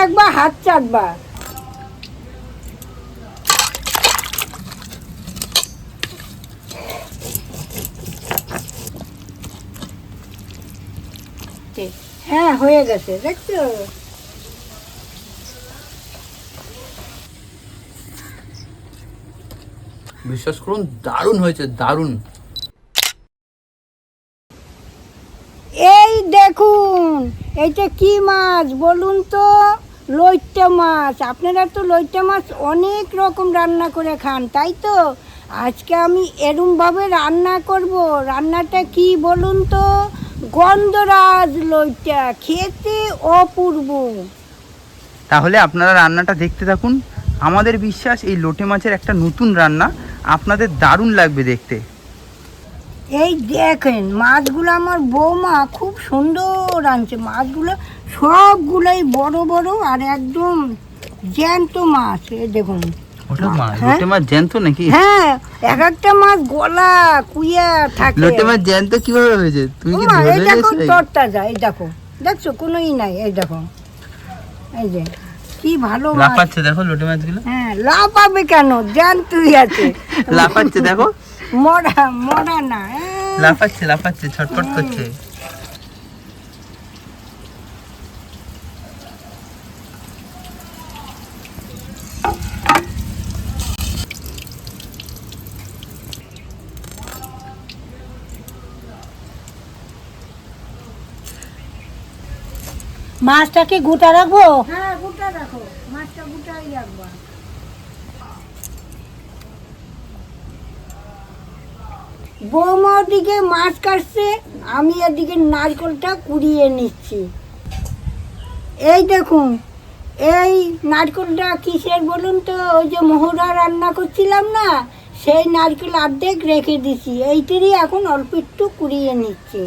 দেখবা হাত চাটবা। হ্যাঁ হয়ে গেছে দেখছ? বিশ্বাস করুন দারুণ হয়েছে দারুণ। এই দেখুন এইটা কি মাছ বলুন তো? লইট্টা মাছ। আপনারা তো লইট্টা মাছ অনেক রকম রান্না করে খান তাই তো? আজকে আমি এরমভাবে রান্না করব। রান্নাটা কি বলুন তো? গন্ধরাজ লইট্টা খেতে অপূর্ব। তাহলে আপনারা রান্নাটা দেখতে থাকুন। আমাদের বিশ্বাস এই লোটে মাছের একটা নতুন রান্না আপনাদের দারুণ লাগবে দেখতে। এই দেখেন মাছগুলো আমার বৌমা খুব সুন্দর আনছে। মাছগুলো সবগুলোই বড় বড় আর একদম জ্যান্ত মাছ দেখুন। হ্যাঁ? লোটে মাছ জ্যান্ত নাকি? হ্যাঁ এক একটা মাছ গলা কুইয়া থাকে। লোটে মাছ জ্যান্ত কীভাবে হয়েছে? তুমি কি ওমা, ধরে এই দেখো তরতাজা এই দেখো। দেখছ কোনো ই নাই এই দেখো। এই যে কি ভালো মাছ। লাফাচ্ছে দেখো লোটে মাছগুলো। হ্যাঁ লাফাবে কেন? জ্যান্তই আছে। লাফাচ্ছে দেখো। মরা মরা না। লাফাচ্ছে লাফাচ্ছে ছটফট করছে। মাছটাকে গোটা রাখব? হ্যাঁ গোটা রাখো। মাছটা গোটাই রাখবা বৌমা ওদিকে মাছ কাটছে আমি এদিকে নারকেলটা কুড়িয়ে নিচ্ছি। এই দেখুন এই নারকেলটা কিসের বলুন তো? ওই যে মোহরা রান্না করছিলাম না সেই নারকেল অর্ধেক রেখে দিছি। এইটারই এখন অল্প একটু কুড়িয়ে নিচ্ছি।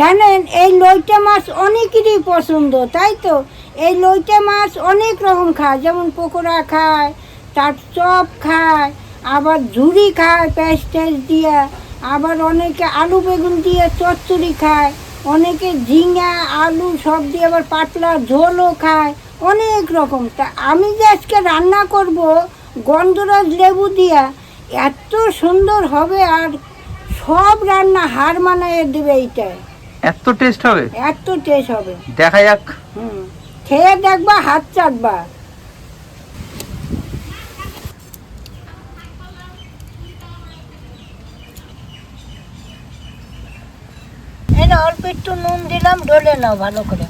জানেন, এই লইটা মাছ অনেকেরই পছন্দ, তাই তো? এই লইটা মাছ অনেক রকম খায়, যেমন পকোড়া খায়, তার চপ খায়, আবার ঝুড়ি খায় পেঁয়াজ টেস দিয়ে, আবার অনেকে আলু বেগুন দিয়ে চচ্চড়ি খায়, অনেকে ঝিঙা, আলু সব দিয়ে আবার পাতলা ঝোলও খায়, অনেক রকম। তা আমি যে আজকে রান্না করব, গন্ধরাজ লেবু দিয়া, এত সুন্দর হবে আর সব রান্না হার মানায় দেবে এইটায় এত টেস্ট হবে? এত টেস্ট হবে। দেখা যাক। হুম। খেয়ে দেখবা হাত চাটবা। এটা অল্প একটু নুন দিলাম ডলে নাও ভালো করে।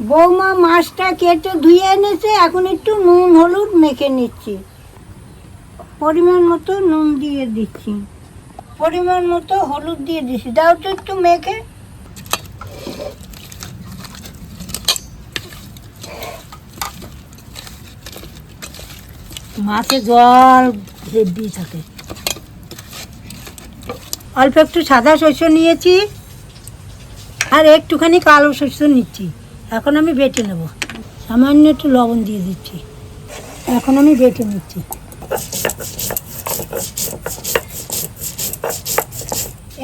বৌমা মাছটা কেটে ধুয়ে এনেছে, এখন একটু নুন, হলুদ মেখে নিচ্ছি। পরিমাণ মতো নুন দিয়ে দিচ্ছি। পরিমাণ মতো হলুদ দিয়ে দিচ্ছি। দাও তো একটু মেখে। মাছে জল হেভি থাকে। অল্প একটু সাদা শস্য নিয়েছি, আর একটুখানি কালো শস্য নিচ্ছি। এখন আমি বেটে নেব। সামান্য একটু লবণ দিয়ে দিচ্ছি। এখন আমি বেটে নিচ্ছি।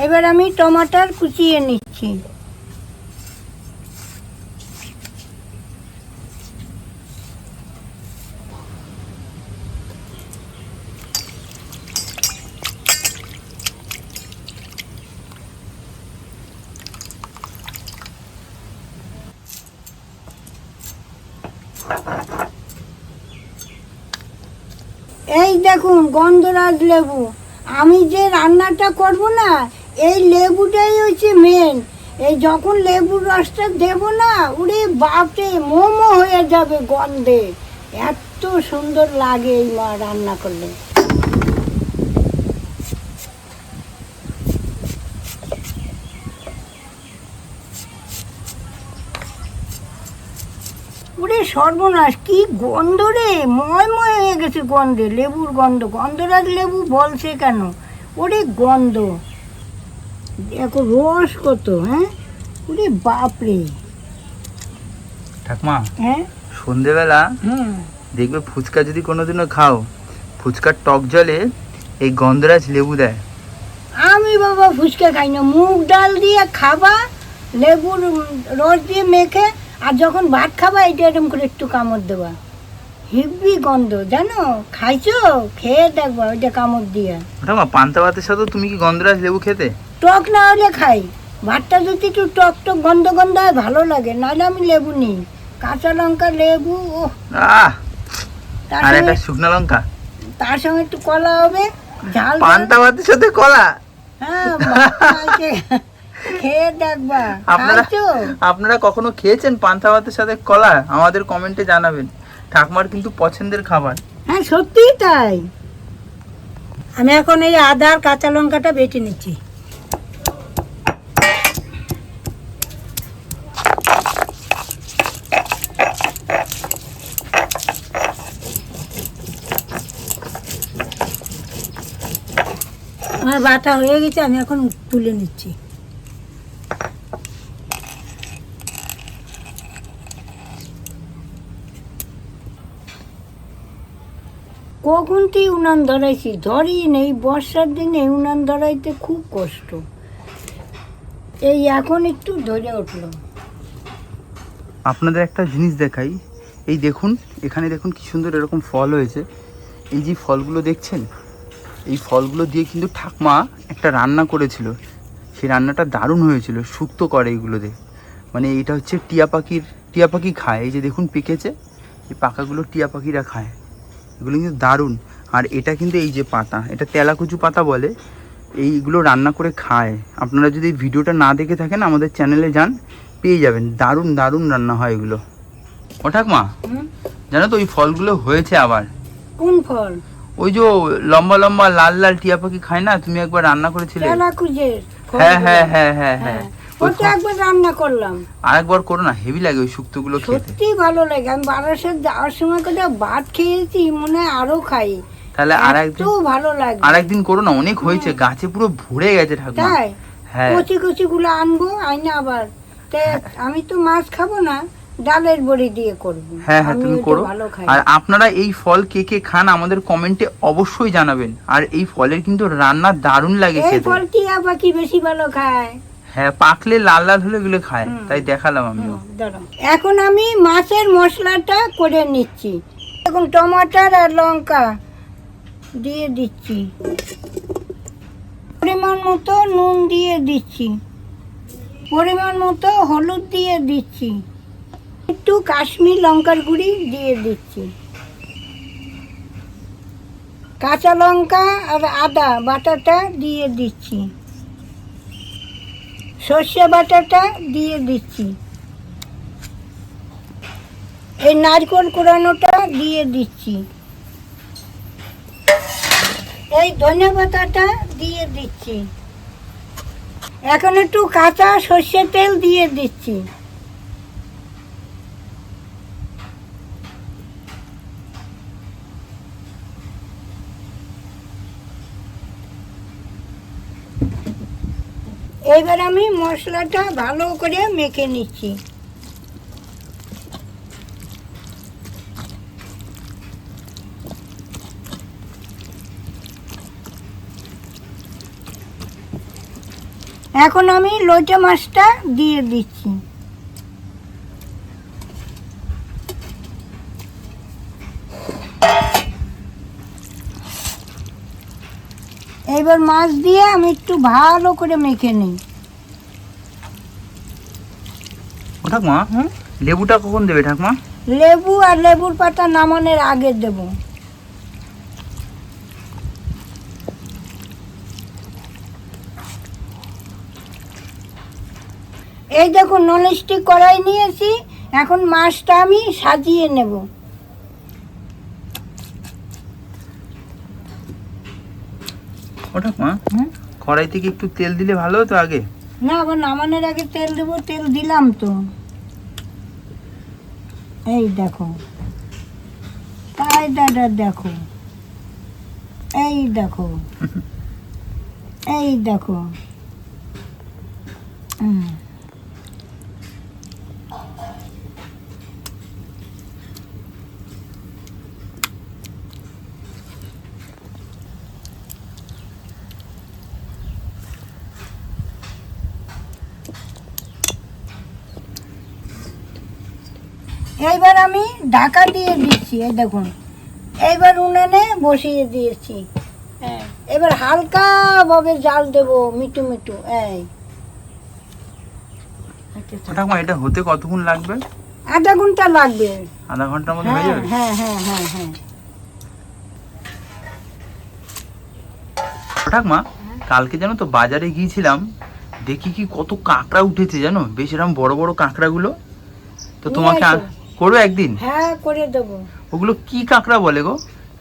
এবার আমি টমাটার কুচিয়ে নিচ্ছি। এই দেখুন, গন্ধরাজ লেবু। আমি যে রান্নাটা করব না, এই লেবুটাই হচ্ছে মেন এই যখন লেবুর রসটা দেব না, উড়ে বাপরে, মোমো হয়ে যাবে গন্ধে। এত সুন্দর লাগে এই মা রান্না করলে উড়ে সর্বনাশ কি গন্ধ রে? ময় ময় হয়ে গেছে গন্ধে লেবুর গন্ধ। গন্ধরাজ লেবু বলছে কেন? ওরে গন্ধ। দেখো রস কত হ্যাঁ? ওরে বাপরে। ঠাকমা হ্যাঁ? সন্ধেবেলা দেখবে ফুচকা যদি কোনোদিনও খাও ফুচকার টক জলে এই গন্ধরাজ লেবু দেয়। আমি বাবা ফুচকা খাই না। মুগ ডাল দিয়ে খাবা লেবুর রস দিয়ে মেখে আর যখন ভাত খাবা এটা এরকম করে একটু কামড় দেবা। হেভি গন্ধ জানো? খাইছো? খেয়ে দেখবা ওইটা কামড় দিয়ে। ঠাকমা পান্তা ভাতের সাথে তুমি কি গন্ধরাজ লেবু খেতে? টক না হলে খাই। ভাতটা যদি একটু টক টক গন্ধ গন্ধ হয় ভালো লাগে। নাহলে আমি লেবু নিই। কাঁচা লঙ্কা লেবু ও আর একটা শুকনো লঙ্কা। তার সঙ্গে একটু কলা হবে ঝাল। পান্তা ভাতের সাথে কলা? হ্যাঁ। খেয়ে দেখবা। আপনারা আপনারা কখনো খেয়েছেন পান্তা ভাতের সাথে কলা? আমাদের কমেন্টে জানাবেন। ঠাকমার কিন্তু পছন্দের খাবার। হ্যাঁ সত্যিই তাই। আমি এখন এই আদা আর কাঁচা লঙ্কাটা বেটে নিচ্ছি। আমার বাটা হয়ে গেছে আমি এখন তুলে নিচ্ছি। কখনটি উনান ধরাইছি? ধরি নেই, বর্ষার দিনে উনান ধরাইতে খুব কষ্ট। এই এখন একটু ধরে উঠল। আপনাদের একটা জিনিস দেখাই। এই দেখুন, এখানে দেখুন কি সুন্দর এরকম ফল হয়েছে। এই যে ফলগুলো দেখছেন? এই ফলগুলো দিয়ে কিন্তু ঠাকমা একটা রান্না করেছিল। সেই রান্নাটা দারুণ হয়েছিল শুক্তো করে এইগুলো দিয়ে মানে এটা হচ্ছে টিয়া পাখির, টিয়া পাখি খায়। এই যে দেখুন পেকেছে, এই পাকাগুলো টিয়া পাখিরা খায়। এগুলো কিন্তু দারুণ। আর এটা কিন্তু এই যে পাতা এটা তেলাকুচু পাতা বলে এইগুলো রান্না করে খায়। আপনারা যদি ভিডিওটা না দেখে থাকেন আমাদের চ্যানেলে যান পেয়ে যাবেন। দারুণ দারুণ রান্না হয় এগুলো। ও ঠাকমা? জানো তো ওই ফলগুলো হয়েছে আবার। কোন ফল? ওই যে লম্বা লম্বা লাল লাল টিয়া পাখি খায় না? তুমি একবার রান্না করেছিলে? হ্যাঁ হ্যাঁ হ্যাঁ হ্যাঁ হ্যাঁ। ওই ওটা একবার রান্না করলাম। আর একবার করো না হেভি লাগে ওই শুক্তগুলো খেতে। সত্যি ভালো লাগে। আমি বারাসাত যাওয়ার সময় করে ভাত খেয়েছি মনে হয় আরও খাই। তাহলে আর এত একদিন ভালো লাগে। আর একদিন করো না অনেক হয়েছে গাছে পুরো ভরে গেছে ঠাকুমা। তাই? হ্যাঁ। কচি কচি গুলো আনব আইনা আবার। আমি তো মাছ খাব না ডালের বড়ি দিয়ে করব। হ্যাঁ হ্যাঁ তুমি করো। আর আপনারা এই ফল কে কে খান আমাদের কমেন্টে অবশ্যই জানাবেন। আর এই ফলের কিন্তু রান্না দারুণ লাগে খেতে। ফল টিয়া পাখি বেশি ভালো খায়। হ্যাঁ পাকলে লাল লাল হলে এগুলো খায় তাই দেখালাম আমিও। এখন আমি মাছের মশলাটা করে নিচ্ছি। এখন টমাটার আর লঙ্কা দিয়ে দিচ্ছি। পরিমাণ মতো নুন দিয়ে দিচ্ছি। পরিমাণ মতো হলুদ দিয়ে দিচ্ছি। একটু কাশ্মীর লঙ্কার গুঁড়ি দিয়ে দিচ্ছি। কাঁচা লঙ্কা আর আদা বাটাটা দিয়ে দিচ্ছি। সর্ষে বাটাটা দিয়ে দিচ্ছি। এই নারকেল কোরানোটা দিয়ে দিচ্ছি। এই ধনে পাতাটা দিয়ে দিচ্ছি। এখন একটু কাঁচা সর্ষে তেল দিয়ে দিচ্ছি। এবার আমি মশলাটা ভালো করে মেখে নিচ্ছি। এখন আমি লোটে মাছটা দিয়ে দিচ্ছি। এবার মাছ দিয়ে আমি একটু ভালো করে মেখে নিই। ও ঠাকমা লেবুটা কখন দেবে ঠাকমা? লেবু আর লেবুর পাতা নামানোর আগে দেব। এই দেখুন ননস্টিক কড়াই নিয়েছি এখন মাছটা আমি সাজিয়ে নেব। ও মা? কড়াই থেকে একটু তেল দিলে ভালো হতো আগে? না আবার নামানোর আগে তেল দেবো তেল দিলাম তো। এই দেখো। তাই দাদা দেখো। এই দেখো। এই দেখো। হুম। এইবার আমি ঢাকা দিয়ে দিচ্ছি এই দেখুন। এইবার উনানে বসিয়ে দিয়েছি। হ্যাঁ। এবার হালকা ভাবে জাল দেব মিটু মিটু এই। ঠাকুমা এটা হতে কতক্ষণ লাগবে? আধা ঘণ্টা লাগবে। আধা ঘণ্টার মধ্যে হয়ে হ্যাঁ যাবে? হ্যাঁ হ্যাঁ হ্যাঁ হ্যাঁ। ঠাকমা কালকে জানো তো বাজারে গিয়েছিলাম দেখি কি কত কাঁকড়া উঠেছে জানো? বেশ এরকম বড় বড় কাঁকড়াগুলো। তো তোমাকে আ- আসো। করো একদিন? হ্যাঁ করে দেবো। ওগুলো কি কাঁকড়া বলে গো?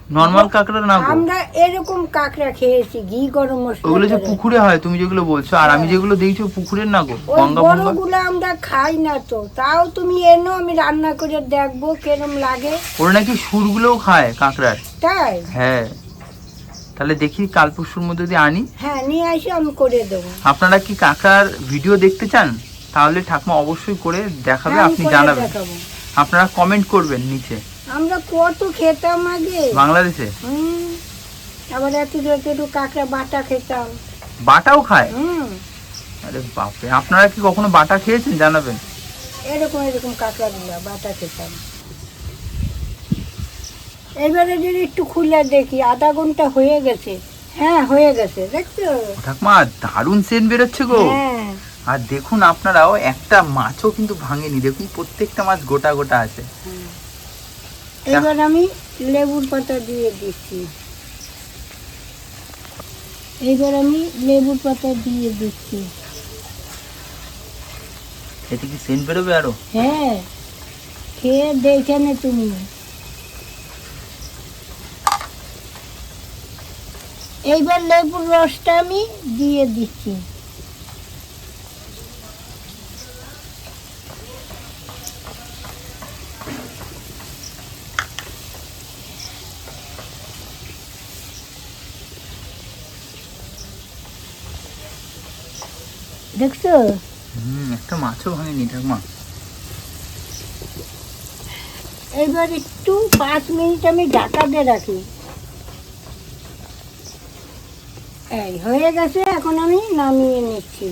নর্মাল কাঁকড়া না গো আমরা এরকম কাঁকড়া খেয়েছি ঘি গরম মশলা ওগুলো যে পুকুরে হয় তুমি যেগুলো বলছো আর আমি যেগুলো দেখছি পুকুরের না গো গঙ্গা বড়গুলো আমরা খাই না তো তাও তুমি এনো আমি রান্না করে দেখব কেরম লাগে। ওরা নাকি সুরগুলোও খায় কাঁকড়ার। তাই? হ্যাঁ। তাহলে দেখি কাল পরশুর মধ্যে যদি আনি। হ্যাঁ নিয়ে আসি আমি করে দেবো। আপনারা কি কাঁকড়ার ভিডিও দেখতে চান? তাহলে ঠাকমা অবশ্যই করে দেখাবে হ্যাঁ, আপনি জানাবেন। আপনারা কমেন্ট করবেন নিচে। আমরা কত খেতাম আগে। বাংলাদেশে? আবার একটু একটু একটু কাঁকড়া বাটা খেতাম। বাটাও খায়? আরে বাপরে আপনারা কি কখনো বাটা খেয়েছেন জানাবেন? এরকম এরকম কাঁকড়া বাটা খেতাম। এবারে যদি একটু খুলে দেখি আধা ঘণ্টা হয়ে গেছে। হ্যাঁ হয়ে গেছে দেখছ? ঠাকমা দারুণ সেন্ট বেরোচ্ছে গো। হ্যাঁ। আর দেখুন আপনারাও একটা মাছও কিন্তু ভাঙেনি। দেখুন প্রত্যেকটা মাছ গোটা গোটা আছে। এবার আমি লেবুর পাতা দিয়ে দিচ্ছি। এবার আমি লেবুর পাতা দিয়ে দিচ্ছি। এতে কি সেন্ট বেরোবে আরও? হ্যাঁ। খেয়ে দেখে নে তুমি। এইবার লেবুর রসটা আমি দিয়ে দিচ্ছি। দেখছ হুম একটা মাছও ভাঙেনি ঠাকমা এবার একটু পাঁচ মিনিট আমি ঢাকা দিয়ে রাখি। এই হয়ে গেছে এখন আমি নামিয়ে নিচ্ছি।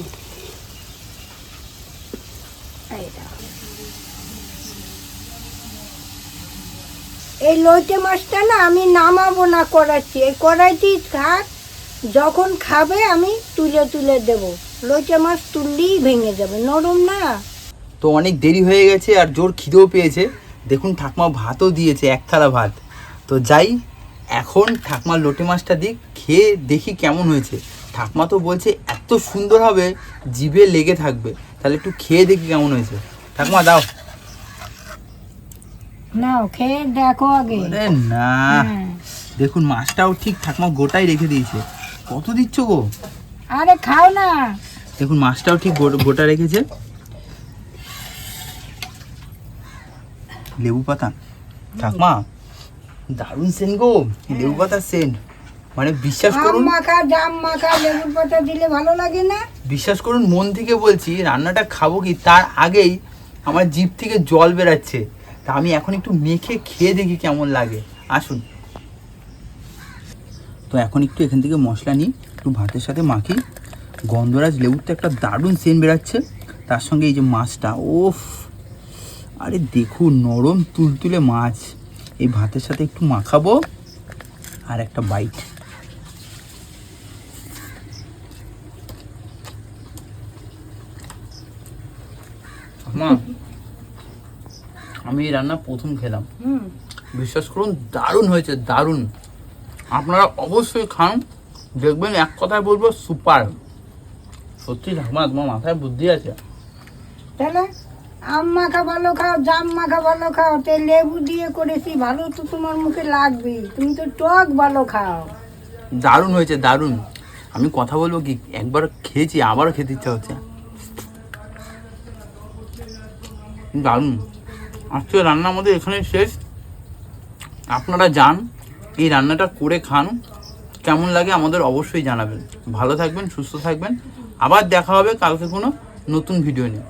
এই মাছটা না আমি নামাবো না করাচ্ছি এই কড়াইতেই থাক যখন খাবে আমি তুলে তুলে দেব। লইটে মাছ তুললেই ভেঙে যাবে নরম না। তো অনেক দেরি হয়ে গেছে আর জোর খিদেও পেয়েছে। দেখুন ঠাকমা ভাতও দিয়েছে এক থালা ভাত। তো যাই এখন ঠাকমা লোটে মাছটা দিক খেয়ে দেখি কেমন হয়েছে। ঠাকমা তো বলছে এত সুন্দর হবে জিভে লেগে থাকবে। তাহলে একটু খেয়ে দেখি কেমন হয়েছে। ঠাকমা দাও। নাও খেয়ে দেখো আগে। না। হ্যাঁ। দেখুন মাছটাও ঠিক ঠাকমা গোটাই রেখে দিয়েছে। কত দিচ্ছ গো? আরে খাও না। দেখুন মাছটাও ঠিক গোটা রেখেছে। লেবু পাতা। ঠাকমা দারুণ সেন গো লেবু পাতার সেন্ট। মানে বিশ্বাস করুন মাখা জাম মাখা লেবুর পাতা দিলে ভালো লাগে না? বিশ্বাস করুন মন থেকে বলছি রান্নাটা খাব কি? তার আগেই আমার জিভ থেকে জল বেরাচ্ছে। তা আমি এখন একটু মেখে খেয়ে দেখি কেমন লাগে। আসুন। তো এখন একটু এখান থেকে মশলা নিই একটু ভাতের সাথে মাখি। গন্ধরাজ লেবুর তো একটা দারুণ সেন বেরাচ্ছে তার সঙ্গে এই যে মাছটা ওফ! আরে দেখুন নরম তুলতুলে মাছ। এই ভাতের সাথে একটু মাখাবো আর একটা বাইট মা আমি এই রান্না প্রথম খেলাম। হুম। বিশ্বাস করুন দারুণ হয়েছে দারুণ। আপনারা অবশ্যই খান দেখবেন এক কথায় বলব সুপার। সত্যি ঠাকুমা তোমার মাথায় বুদ্ধি আছে। তাহলে আম মাখা ভালো খাও জাম মাখা ভালো খাও তে লেবু দিয়ে করেছি ভালো তো তোমার মুখে লাগবে তুমি তো টক ভালো খাও। দারুণ হয়েছে দারুণ। আমি কথা বলব কি একবার খেয়েছি আবারও খেতে ইচ্ছা হচ্ছে। দারুণ। আজকে রান্না আমাদের এখানে শেষ। আপনারা যান এই রান্নাটা করে খান। কেমন লাগে আমাদের অবশ্যই জানাবেন। ভালো থাকবেন সুস্থ থাকবেন। আবার দেখা হবে কালকে কোনো নতুন ভিডিও নিয়ে।